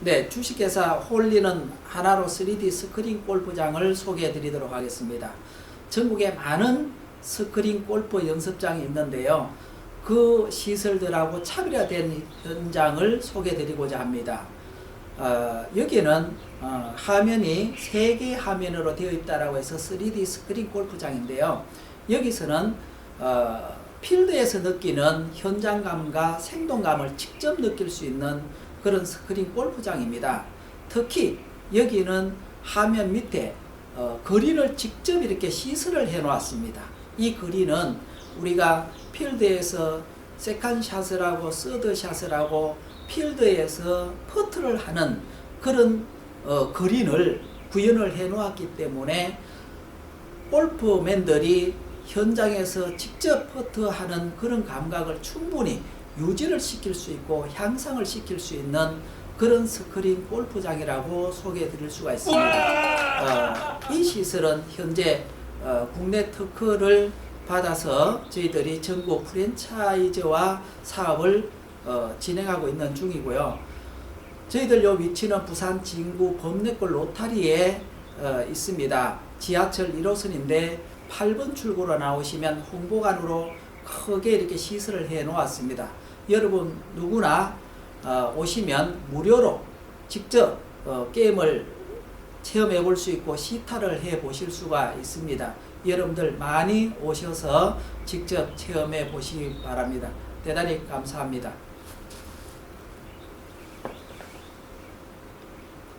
네, 주식회사 홀리는 하나로 3D 스크린 골프장을 소개해 드리도록 하겠습니다. 전국에 많은 스크린 골프 연습장이 있는데요. 그 시설들하고 차별화된 현장을 소개해 드리고자 합니다. 어, 여기는 어, 화면이 세개 화면으로 되어 있다라고 해서 3D 스크린 골프장인데요. 여기서는 어, 필드에서 느끼는 현장감과 생동감을 직접 느낄 수 있는 그런 스크린 골프장입니다. 특히 여기는 화면 밑에 어, 그린을 직접 이렇게 시설을 해 놓았습니다. 이 그린은 우리가 필드에서 서드샷을 하고 필드에서 퍼트를 하는 그런 어, 그린을 구현을 해 놓았기 때문에 골프맨들이 현장에서 직접 퍼트하는 그런 감각을 충분히 유지를 시킬 수 있고 향상을 시킬 수 있는 그런 스크린 골프장이라고 소개해 드릴 수가 있습니다. 어, 이 시설은 현재 어, 국내 특허를 받아서 저희들이 전국 프랜차이즈와 사업을 어, 진행하고 있는 중이고요. 저희들 요 위치는 부산 진구 범내골 로타리에 어, 있습니다. 지하철 1호선인데 8번 출구로 나오시면 홍보관으로 크게 이렇게 시설을 해 놓았습니다. 여러분 누구나 어, 오시면 무료로 직접 어, 게임을 체험해 볼 수 있고 시타를 해 보실 수가 있습니다. 여러분들 많이 오셔서 직접 체험해 보시기 바랍니다. 대단히 감사합니다.